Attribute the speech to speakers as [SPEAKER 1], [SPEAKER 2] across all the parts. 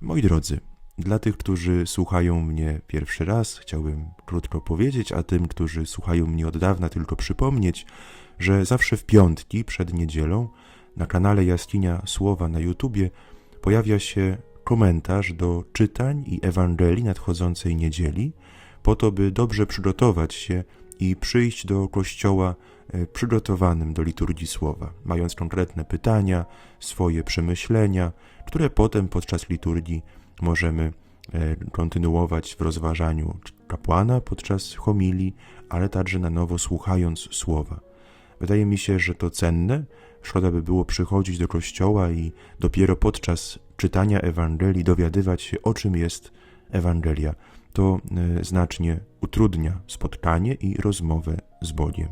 [SPEAKER 1] Moi drodzy, dla tych, którzy słuchają mnie pierwszy raz, chciałbym krótko powiedzieć, a tym, którzy słuchają mnie od dawna, tylko przypomnieć, że zawsze w piątki przed niedzielą na kanale Jaskinia Słowa na YouTubie pojawia się komentarz do czytań i Ewangelii nadchodzącej niedzieli, po to, by dobrze przygotować się i przyjść do kościoła e, przygotowanym do liturgii słowa, mając konkretne pytania, swoje przemyślenia, które potem podczas liturgii możemy e, kontynuować w rozważaniu kapłana podczas homilii, ale także na nowo słuchając słowa. Wydaje mi się, że to cenne. Szkoda by było przychodzić do kościoła i dopiero podczas czytania Ewangelii dowiadywać się, o czym jest Ewangelia. To e, znacznie utrudnia spotkanie i rozmowę z Bogiem.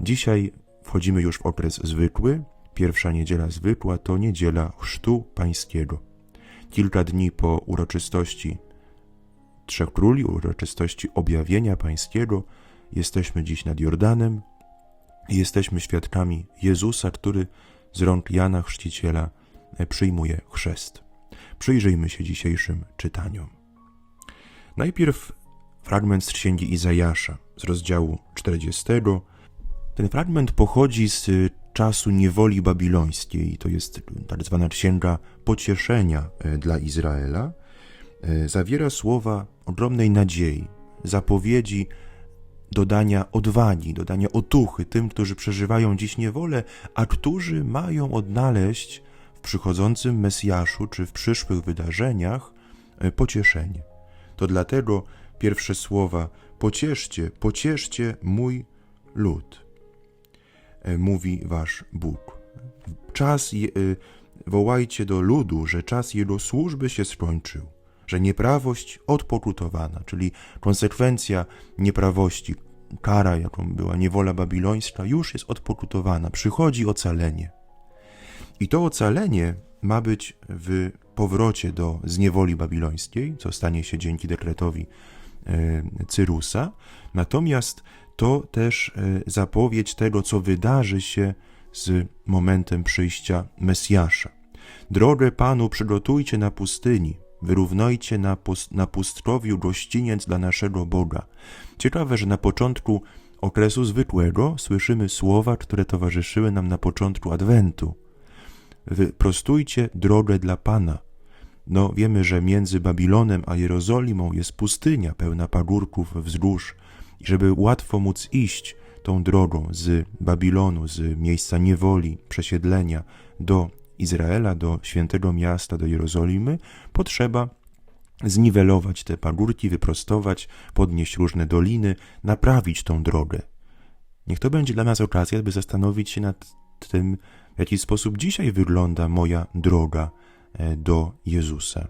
[SPEAKER 1] Dzisiaj wchodzimy już w okres zwykły. Pierwsza niedziela zwykła to niedziela Chrztu Pańskiego. Kilka dni po uroczystości Trzech Króli, uroczystości objawienia Pańskiego, jesteśmy dziś nad Jordanem i jesteśmy świadkami Jezusa, który z rąk Jana Chrzciciela e, przyjmuje chrzest. Przyjrzyjmy się dzisiejszym czytaniom. Najpierw fragment z księgi Izajasza z rozdziału 40. Ten fragment pochodzi z y, czasu niewoli babilońskiej. To jest tak zwana księga pocieszenia e, dla Izraela. Zawiera słowa ogromnej nadziei, zapowiedzi dodania odwagi, dodania otuchy tym, którzy przeżywają dziś niewolę, a którzy mają odnaleźć w przychodzącym Mesjaszu czy w przyszłych wydarzeniach pocieszenie. To dlatego pierwsze słowa pocieszcie, pocieszcie mój lud, e, mówi wasz Bóg. Czas, je- e, wołajcie do ludu, że czas jego służby się skończył, że nieprawość odpokutowana, czyli konsekwencja nieprawości, kara, jaką była niewola babilońska, już jest odpokutowana, przychodzi ocalenie. I to ocalenie ma być w powrocie do zniewoli babilońskiej, co stanie się dzięki dekretowi e, Cyrusa. Natomiast to też e, zapowiedź tego, co wydarzy się z momentem przyjścia Mesjasza. Drogę Panu przygotujcie na pustyni, wyrównajcie na, pus- na pustkowiu gościniec dla naszego Boga. Ciekawe, że na początku okresu zwykłego słyszymy słowa, które towarzyszyły nam na początku Adwentu. Wyprostujcie drogę dla Pana. No, wiemy, że między Babilonem a Jerozolimą jest pustynia pełna pagórków wzgórz i żeby łatwo móc iść tą drogą z Babilonu, z miejsca niewoli, przesiedlenia do Izraela, do świętego miasta, do Jerozolimy, potrzeba zniwelować te pagórki, wyprostować, podnieść różne doliny, naprawić tą drogę. Niech to będzie dla nas okazja, by zastanowić się nad tym, jaki sposób dzisiaj wygląda moja droga e, do Jezusa.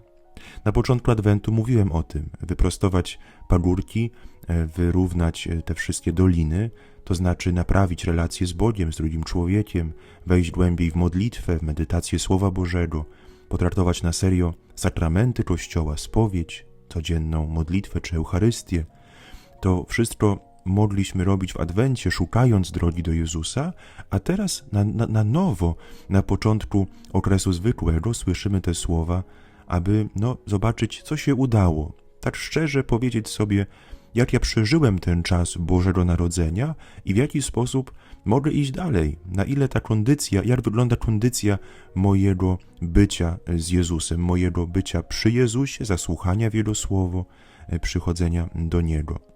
[SPEAKER 1] Na początku Adwentu mówiłem o tym, wyprostować pagórki, e, wyrównać e, te wszystkie doliny, to znaczy naprawić relacje z Bogiem, z drugim człowiekiem, wejść głębiej w modlitwę, w medytację Słowa Bożego, potraktować na serio sakramenty Kościoła, spowiedź, codzienną modlitwę czy Eucharystię. To wszystko mogliśmy robić w Adwencie, szukając drogi do Jezusa, a teraz na, na, na nowo, na początku okresu zwykłego, słyszymy te słowa, aby no, zobaczyć, co się udało. Tak szczerze powiedzieć sobie, jak ja przeżyłem ten czas Bożego Narodzenia i w jaki sposób mogę iść dalej, na ile ta kondycja, jak wygląda kondycja mojego bycia z Jezusem, mojego bycia przy Jezusie, zasłuchania w Jego słowo, e, przychodzenia do Niego.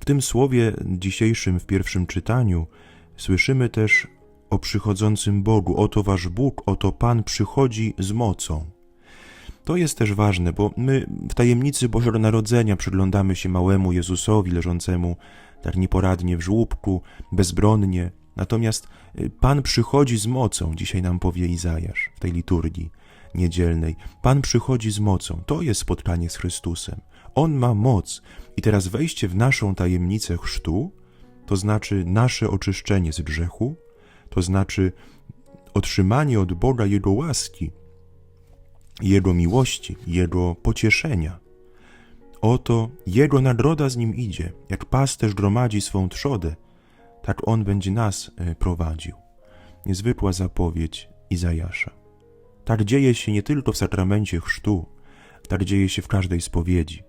[SPEAKER 1] W tym słowie dzisiejszym, w pierwszym czytaniu, słyszymy też o przychodzącym Bogu. Oto wasz Bóg, oto Pan przychodzi z mocą. To jest też ważne, bo my w tajemnicy Bożego Narodzenia przyglądamy się małemu Jezusowi leżącemu tak nieporadnie w żłóbku, bezbronnie. Natomiast y, Pan przychodzi z mocą, dzisiaj nam powie Izajasz w tej liturgii niedzielnej. Pan przychodzi z mocą. To jest spotkanie z Chrystusem. On ma moc. I teraz wejście w naszą tajemnicę chrztu, to znaczy nasze oczyszczenie z grzechu, to znaczy otrzymanie od Boga Jego łaski, Jego miłości, Jego pocieszenia. Oto jego nagroda z nim idzie, jak pasterz gromadzi swą trzodę, tak on będzie nas e, prowadził. Niezwykła zapowiedź Izajasza. Tak dzieje się nie tylko w sakramencie chrztu, tak dzieje się w każdej spowiedzi.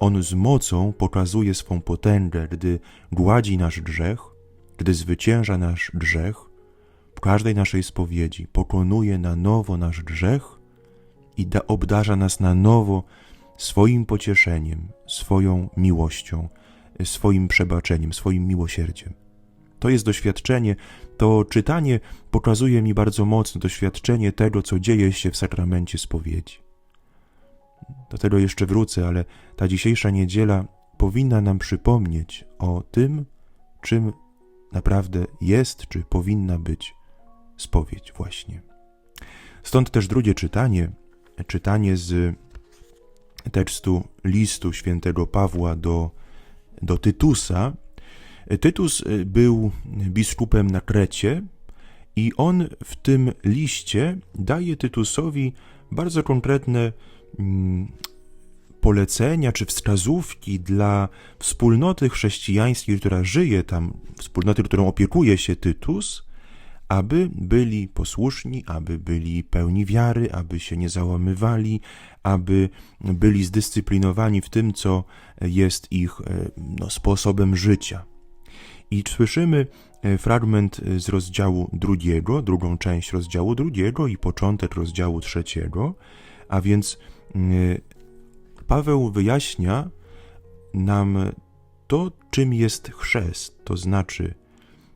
[SPEAKER 1] On z mocą pokazuje swą potęgę, gdy gładzi nasz grzech, gdy zwycięża nasz grzech, w każdej naszej spowiedzi pokonuje na nowo nasz grzech i da, obdarza nas na nowo swoim pocieszeniem, swoją miłością, swoim przebaczeniem, swoim miłosierdziem. To jest doświadczenie, to czytanie pokazuje mi bardzo mocno doświadczenie tego, co dzieje się w sakramencie spowiedzi. Do tego jeszcze wrócę, ale ta dzisiejsza niedziela powinna nam przypomnieć o tym, czym naprawdę jest, czy powinna być spowiedź, właśnie. Stąd też drugie czytanie, czytanie z tekstu listu świętego Pawła do, do Tytusa. Tytus był biskupem na Krecie i on w tym liście daje Tytusowi bardzo konkretne polecenia czy wskazówki dla wspólnoty chrześcijańskiej, która żyje tam, wspólnoty, którą opiekuje się Tytus, aby byli posłuszni, aby byli pełni wiary, aby się nie załamywali, aby byli zdyscyplinowani w tym, co jest ich e, no, sposobem życia. I słyszymy e, fragment z rozdziału drugiego, drugą część rozdziału drugiego i początek rozdziału trzeciego, a więc Paweł wyjaśnia nam to, czym jest chrzest. To znaczy,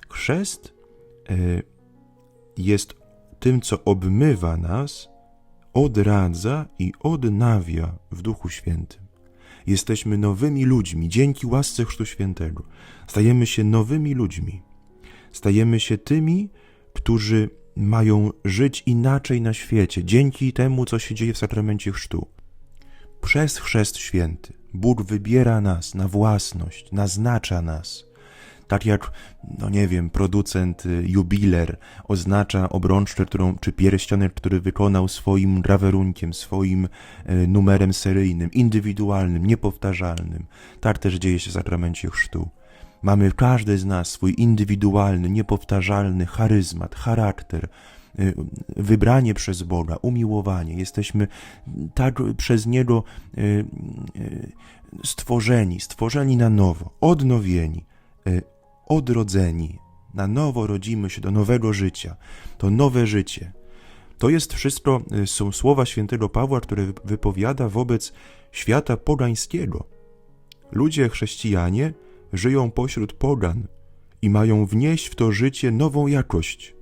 [SPEAKER 1] chrzest e, jest tym, co obmywa nas, odradza i odnawia w Duchu Świętym. Jesteśmy nowymi ludźmi dzięki łasce Chrztu Świętego. Stajemy się nowymi ludźmi. Stajemy się tymi, którzy mają żyć inaczej na świecie, dzięki temu, co się dzieje w sakramencie chrztu. Przez chrzest święty Bóg wybiera nas na własność, naznacza nas. Tak jak, no nie wiem, producent y, jubiler oznacza obrączkę, którą, czy pierścionek, który wykonał swoim grawerunkiem, swoim y, numerem seryjnym, indywidualnym, niepowtarzalnym. Tak też dzieje się w sakramencie chrztu. Mamy każdy z nas swój indywidualny, niepowtarzalny charyzmat, charakter, y, wybranie przez Boga, umiłowanie. Jesteśmy tak przez Niego stworzeni, stworzeni na nowo, odnowieni, odrodzeni. Na nowo rodzimy się do nowego życia. To nowe życie. To jest wszystko, są słowa świętego Pawła, które wypowiada wobec świata pogańskiego. Ludzie chrześcijanie żyją pośród pogan i mają wnieść w to życie nową jakość.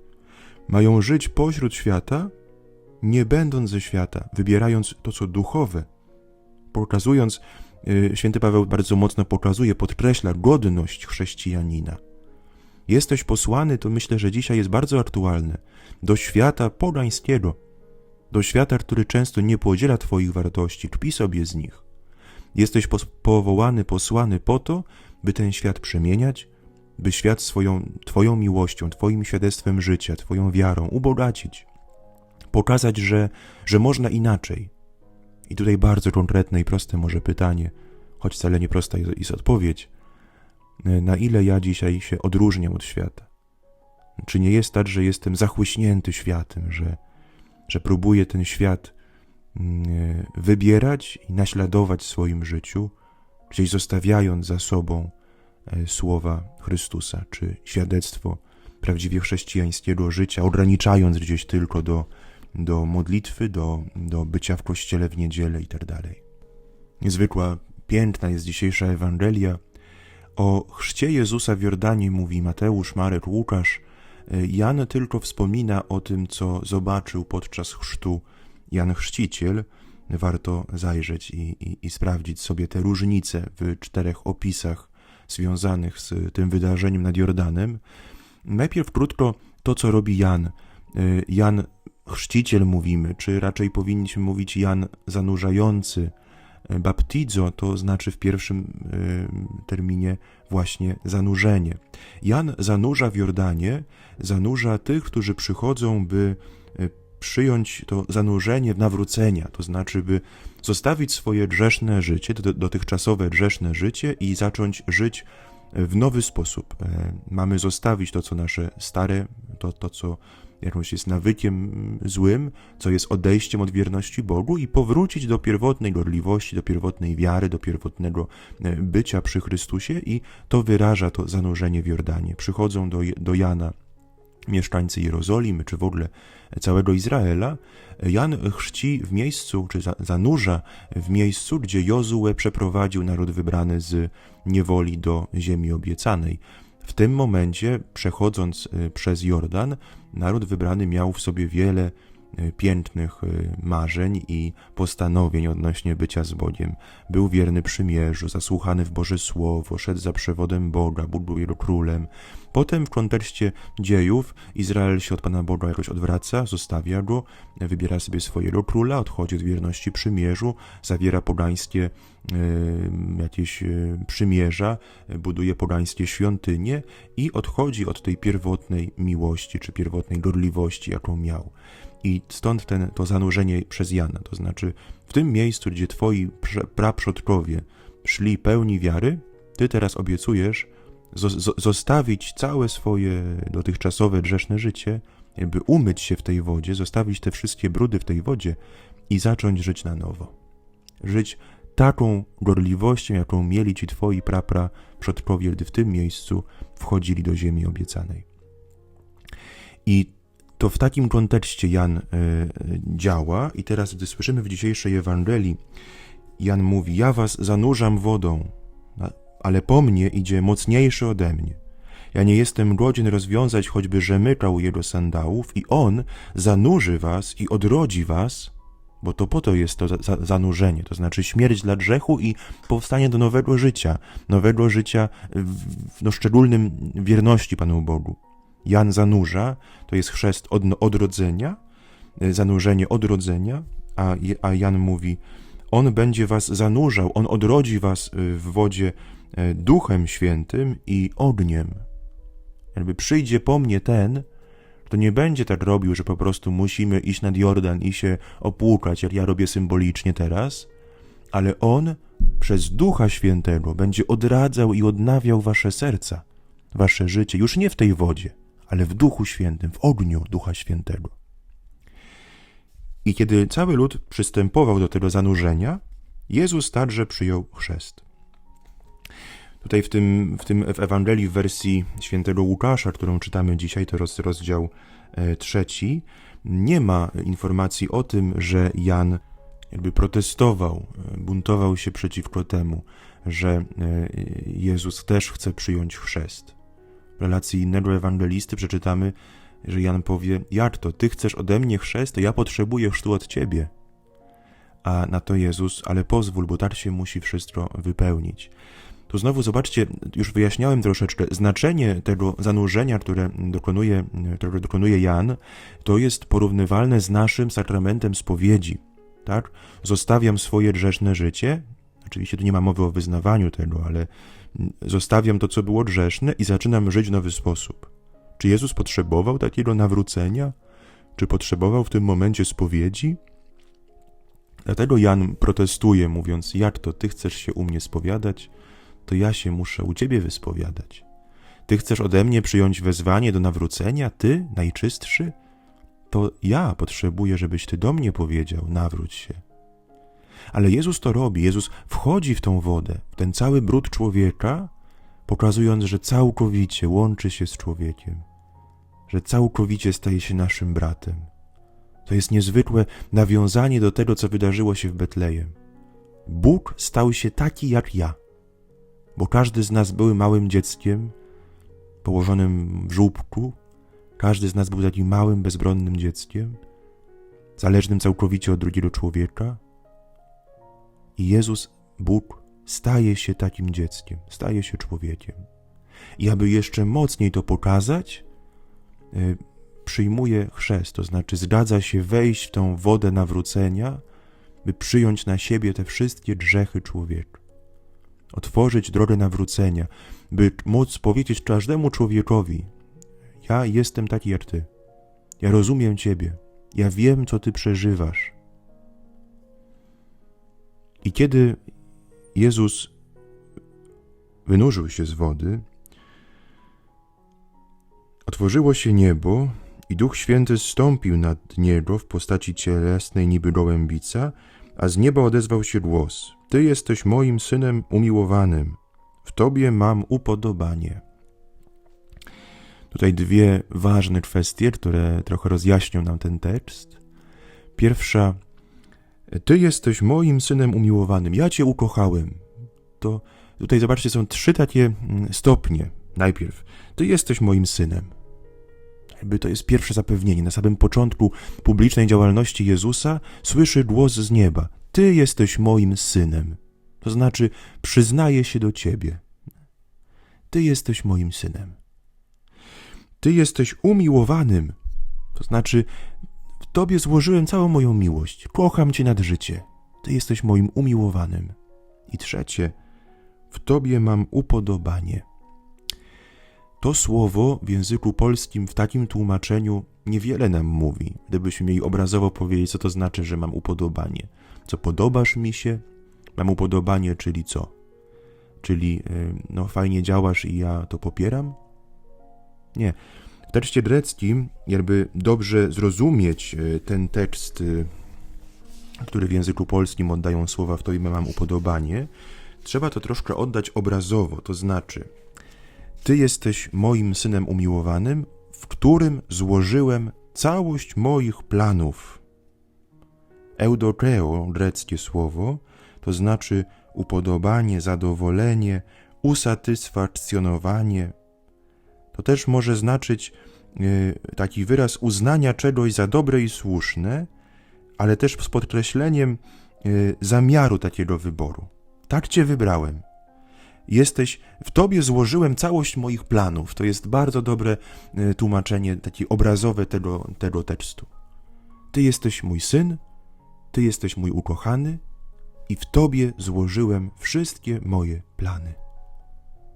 [SPEAKER 1] Mają żyć pośród świata, nie będąc ze świata, wybierając to, co duchowe, pokazując Y, święty Paweł bardzo mocno pokazuje, podkreśla godność chrześcijanina. Jesteś posłany, to myślę, że dzisiaj jest bardzo aktualne, do świata pogańskiego, do świata, który często nie podziela Twoich wartości, kpi sobie z nich. Jesteś powołany, posłany po to, by ten świat przemieniać, by świat swoją, Twoją miłością, Twoim świadectwem życia, Twoją wiarą ubogacić, pokazać, że, że można inaczej, i tutaj bardzo konkretne i proste może pytanie, choć wcale nie prosta jest odpowiedź. Na ile ja dzisiaj się odróżniam od świata? Czy nie jest tak, że jestem zachłyśnięty światem, że, że próbuję ten świat mm, wybierać i naśladować w swoim życiu, gdzieś zostawiając za sobą e, słowa Chrystusa, czy świadectwo prawdziwie chrześcijańskiego życia, ograniczając gdzieś tylko do do modlitwy, do, do bycia w kościele w niedzielę itd. Tak Niezwykła, piękna jest dzisiejsza Ewangelia. O chrzcie Jezusa w Jordanie mówi Mateusz, Marek, Łukasz. Jan tylko wspomina o tym, co zobaczył podczas chrztu Jan Chrzciciel. Warto zajrzeć i, i, i sprawdzić sobie te różnice w czterech opisach związanych z tym wydarzeniem nad Jordanem. Najpierw krótko to, co robi Jan. Jan chrzciciel mówimy, czy raczej powinniśmy mówić Jan zanurzający. E, baptizo to znaczy w pierwszym e, terminie właśnie zanurzenie. Jan zanurza w Jordanie, zanurza tych, którzy przychodzą, by przyjąć to zanurzenie nawrócenia, to znaczy, by zostawić swoje grzeszne życie, dotychczasowe grzeszne życie i zacząć żyć w nowy sposób. E, mamy zostawić to, co nasze stare, to, to co jakąś jest nawykiem złym, co jest odejściem od wierności Bogu i powrócić do pierwotnej gorliwości, do pierwotnej wiary, do pierwotnego e, bycia przy Chrystusie i to wyraża to zanurzenie w Jordanie. Przychodzą do, do Jana mieszkańcy Jerozolimy, czy w ogóle całego Izraela, Jan chrzci w miejscu, czy zanurza w miejscu, gdzie Jozue przeprowadził naród wybrany z niewoli do ziemi obiecanej. W tym momencie, przechodząc y, przez Jordan, naród wybrany miał w sobie wiele y, pięknych y, marzeń i postanowień odnośnie bycia z Bogiem. Był wierny przymierzu, zasłuchany w Boże Słowo, szedł za przewodem Boga, był jego królem. Potem w kontekście dziejów Izrael się od Pana Boga jakoś odwraca, zostawia go, wybiera sobie swojego króla, odchodzi od wierności przymierzu, zawiera pogańskie jakieś przymierza, buduje pogańskie świątynie i odchodzi od tej pierwotnej miłości czy pierwotnej gorliwości, jaką miał. I stąd ten, to zanurzenie przez Jana, to znaczy w tym miejscu, gdzie twoi praprzodkowie szli pełni wiary, ty teraz obiecujesz, zostawić całe swoje dotychczasowe grzeszne życie, jakby umyć się w tej wodzie, zostawić te wszystkie brudy w tej wodzie i zacząć żyć na nowo. Żyć taką gorliwością, jaką mieli ci twoi prapra przodkowie, gdy w tym miejscu wchodzili do ziemi obiecanej. I to w takim kontekście Jan y, działa i teraz, gdy słyszymy w dzisiejszej Ewangelii, Jan mówi, ja was zanurzam wodą, ale po mnie idzie mocniejszy ode mnie. Ja nie jestem godzien rozwiązać choćby rzemykał jego sandałów i on zanurzy was i odrodzi was, bo to po to jest to za zanurzenie, to znaczy śmierć dla grzechu i powstanie do nowego życia, nowego życia w no, szczególnym wierności Panu Bogu. Jan zanurza, to jest chrzest od, odrodzenia, zanurzenie odrodzenia, a, a Jan mówi, on będzie was zanurzał, on odrodzi was w wodzie E, Duchem Świętym i ogniem. Jakby przyjdzie po mnie ten, to nie będzie tak robił, że po prostu musimy iść nad Jordan i się opłukać, jak ja robię symbolicznie teraz, ale On przez Ducha Świętego będzie odradzał i odnawiał wasze serca, wasze życie, już nie w tej wodzie, ale w Duchu Świętym, w ogniu Ducha Świętego. I kiedy cały lud przystępował do tego zanurzenia, Jezus także przyjął chrzest. Tutaj w tym, w tym w Ewangelii w wersji świętego Łukasza, którą czytamy dzisiaj, to roz, rozdział e, trzeci, nie ma informacji o tym, że Jan jakby protestował, e, buntował się przeciwko temu, że e, Jezus też chce przyjąć chrzest. Relacji innego ewangelisty przeczytamy, że Jan powie: Jak to? Ty chcesz ode mnie chrzest, to ja potrzebuję chrztu od ciebie. A na to Jezus, ale pozwól, bo tak się musi wszystko wypełnić. Tu znowu zobaczcie, już wyjaśniałem troszeczkę, znaczenie tego zanurzenia, które dokonuje, którego dokonuje Jan, to jest porównywalne z naszym sakramentem spowiedzi. Tak? Zostawiam swoje grzeszne życie, oczywiście tu nie ma mowy o wyznawaniu tego, ale zostawiam to, co było grzeszne i zaczynam żyć w nowy sposób. Czy Jezus potrzebował takiego nawrócenia? Czy potrzebował w tym momencie spowiedzi? Dlatego Jan protestuje, mówiąc: Jak to ty chcesz się u mnie spowiadać? to ja się muszę u ciebie wyspowiadać. Ty chcesz ode mnie przyjąć wezwanie do nawrócenia, ty, najczystszy? To ja potrzebuję, żebyś ty do mnie powiedział: nawróć się. Ale Jezus to robi. Jezus wchodzi w tą wodę, w ten cały brud człowieka, pokazując, że całkowicie łączy się z człowiekiem, że całkowicie staje się naszym bratem. To jest niezwykłe nawiązanie do tego, co wydarzyło się w Betlejem. Bóg stał się taki jak ja bo każdy z nas był małym dzieckiem położonym w żłóbku, każdy z nas był takim małym, bezbronnym dzieckiem, zależnym całkowicie od drugiego człowieka. I Jezus, Bóg, staje się takim dzieckiem, staje się człowiekiem. I aby jeszcze mocniej to pokazać, y, przyjmuje chrzest, to znaczy zgadza się wejść w tą wodę nawrócenia, by przyjąć na siebie te wszystkie grzechy człowieka otworzyć drogę nawrócenia, by móc powiedzieć każdemu człowiekowi: Ja jestem taki jak ty. Ja rozumiem Ciebie. Ja wiem, co Ty przeżywasz. I kiedy Jezus wynurzył się z wody, otworzyło się niebo i Duch Święty zstąpił nad niego w postaci cielesnej niby gołębica, a z nieba odezwał się głos: Ty jesteś moim synem umiłowanym, w tobie mam upodobanie. Tutaj dwie ważne kwestie, które trochę rozjaśnią nam ten tekst. Pierwsza, Ty jesteś moim synem umiłowanym, ja Cię ukochałem. To tutaj zobaczcie, są trzy takie mm, stopnie. Najpierw, Ty jesteś moim synem. Jakby to jest pierwsze zapewnienie. Na samym początku publicznej działalności Jezusa słyszy głos z nieba: Ty jesteś moim synem. To znaczy, przyznaję się do Ciebie. Ty jesteś moim synem. Ty jesteś umiłowanym. To znaczy, Tobie złożyłem całą moją miłość. Kocham Cię nad życie. Ty jesteś moim umiłowanym. I trzecie, w Tobie mam upodobanie. To słowo w języku polskim w takim tłumaczeniu niewiele nam mówi. Gdybyśmy mieli obrazowo powiedzieć, co to znaczy, że mam upodobanie. Co podobasz mi się? Mam upodobanie, czyli co? Czyli yy, no fajnie działasz i ja to popieram? Nie. W tekście greckim, jakby dobrze zrozumieć y, ten tekst, y, który w języku polskim oddają słowa w tobie mam upodobanie, trzeba to troszkę oddać obrazowo, to znaczy ty jesteś moim synem umiłowanym, w którym złożyłem całość moich planów. Eudokeo, greckie słowo, to znaczy upodobanie, zadowolenie, usatysfakcjonowanie. To też może znaczyć y, taki wyraz uznania czegoś za dobre i słuszne, ale też z podkreśleniem y, zamiaru takiego wyboru. Tak cię wybrałem. Jesteś, w tobie złożyłem całość moich planów. To jest bardzo dobre y, tłumaczenie, takie obrazowe tego, tego tekstu. Ty jesteś mój syn, ty jesteś mój ukochany, i w tobie złożyłem wszystkie moje plany.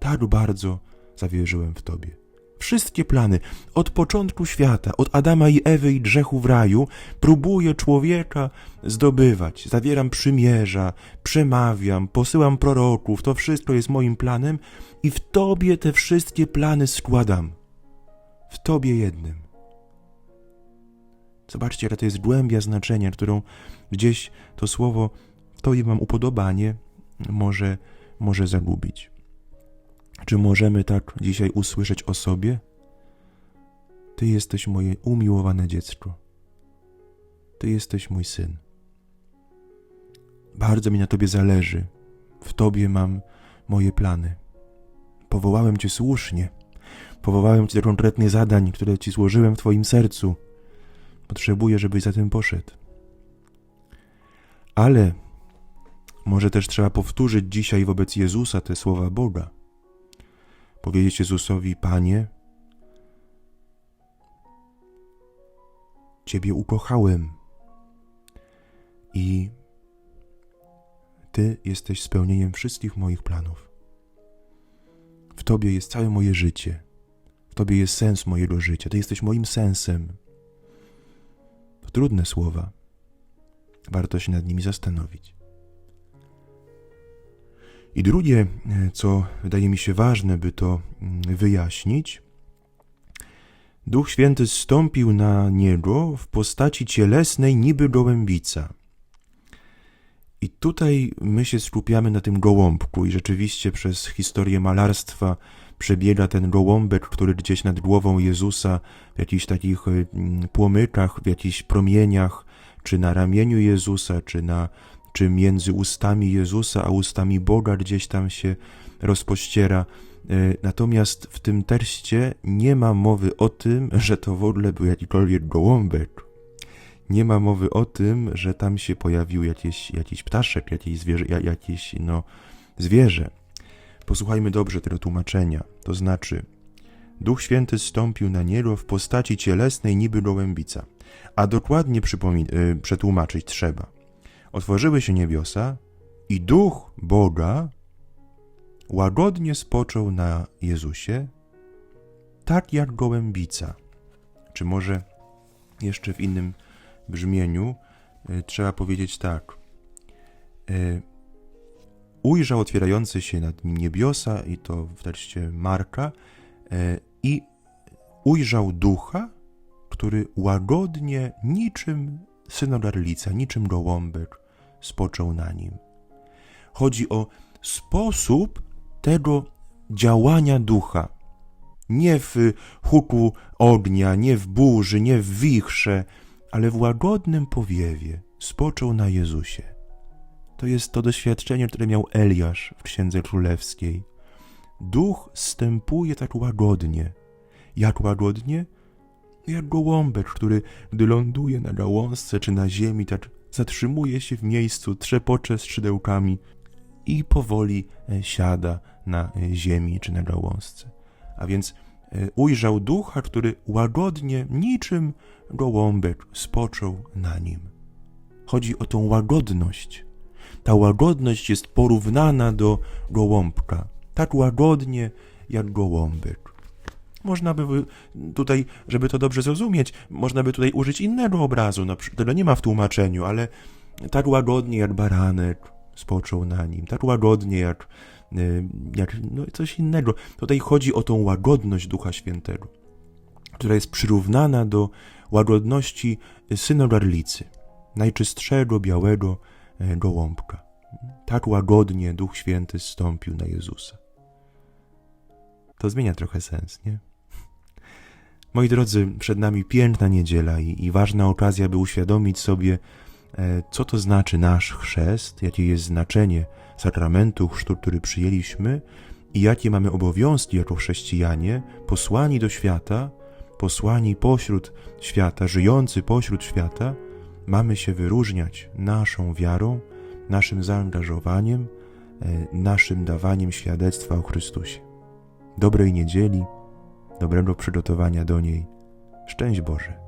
[SPEAKER 1] Tak bardzo zawierzyłem w tobie. Wszystkie plany, od początku świata, od Adama i Ewy i grzechu w raju, próbuję człowieka zdobywać. Zawieram przymierza, przemawiam, posyłam proroków, to wszystko jest moim planem i w Tobie te wszystkie plany składam. W Tobie jednym. Zobaczcie, jaka to jest głębia znaczenia, którą gdzieś to słowo w Tobie mam upodobanie może, może zagubić. Czy możemy tak dzisiaj usłyszeć o sobie? Ty jesteś moje umiłowane dziecko. Ty jesteś mój syn. Bardzo mi na Tobie zależy. W Tobie mam moje plany. Powołałem Cię słusznie. Powołałem Cię do konkretnych zadań, które Ci złożyłem w Twoim sercu. Potrzebuję, żebyś za tym poszedł. Ale może też trzeba powtórzyć dzisiaj wobec Jezusa te słowa Boga powiedzieć Jezusowi: Panie, Ciebie ukochałem i Ty jesteś spełnieniem wszystkich moich planów. W Tobie jest całe moje życie. W Tobie jest sens mojego życia. Ty jesteś moim sensem. To trudne słowa. Warto się nad nimi zastanowić. I drugie, e, co wydaje mi się ważne, by to mm, wyjaśnić, Duch Święty zstąpił na niego w postaci cielesnej, niby gołębica. I tutaj my się skupiamy na tym gołąbku, i rzeczywiście przez historię malarstwa przebiega ten gołąbek, który gdzieś nad głową Jezusa w jakichś takich mm, płomykach, w jakichś promieniach, czy na ramieniu Jezusa, czy na czy między ustami Jezusa a ustami Boga gdzieś tam się rozpościera. E, natomiast w tym tekście nie ma mowy o tym, że to w ogóle był jakikolwiek gołąbek. Nie ma mowy o tym, że tam się pojawił jakiś, jakiś ptaszek, jakieś zwierzę, jakieś no, zwierzę. Posłuchajmy dobrze tego tłumaczenia. To znaczy, Duch Święty stąpił na niego w postaci cielesnej niby gołębica. A dokładnie y, przetłumaczyć trzeba otworzyły się niebiosa i duch Boga łagodnie spoczął na Jezusie, tak jak gołębica. Czy może jeszcze w innym brzmieniu y, trzeba powiedzieć tak. Y, ujrzał otwierające się nad nim niebiosa, i to w tekście Marka, e, i ujrzał ducha, który łagodnie, niczym synodarlica, niczym gołąbek, spoczął na nim. Chodzi o sposób tego działania ducha. Nie w huku ognia, nie w burzy, nie w wichrze, ale w łagodnym powiewie spoczął na Jezusie. To jest to doświadczenie, które miał Eliasz w Księdze Królewskiej. Duch stępuje tak łagodnie. Jak łagodnie? Jak gołąbek, który gdy ląduje na gałązce czy na ziemi, tak zatrzymuje się w miejscu, trzepocze skrzydełkami i powoli e, siada na e, ziemi czy na gałązce. A więc e, ujrzał ducha, który łagodnie, niczym gołąbek, spoczął na nim. Chodzi o tą łagodność. Ta łagodność jest porównana do gołąbka. Tak łagodnie jak gołąbek. Można by tutaj, żeby to dobrze zrozumieć, można by tutaj użyć innego obrazu. No, tego nie ma w tłumaczeniu, ale tak łagodnie jak baranek spoczął na nim, tak łagodnie jak, y, jak no, coś innego. Tutaj chodzi o tą łagodność Ducha Świętego, która jest przyrównana do łagodności synogarlicy, najczystszego białego e, gołąbka. Tak łagodnie Duch Święty zstąpił na Jezusa. To zmienia trochę sens, nie? Moi drodzy, przed nami piękna niedziela i, i ważna okazja, by uświadomić sobie, e, co to znaczy nasz chrzest, jakie jest znaczenie sakramentu chrztu, który przyjęliśmy i jakie mamy obowiązki jako chrześcijanie, posłani do świata, posłani pośród świata, żyjący pośród świata, mamy się wyróżniać naszą wiarą, naszym zaangażowaniem, e, naszym dawaniem świadectwa o Chrystusie. Dobrej niedzieli, dobrego przygotowania do niej. Szczęść Boże.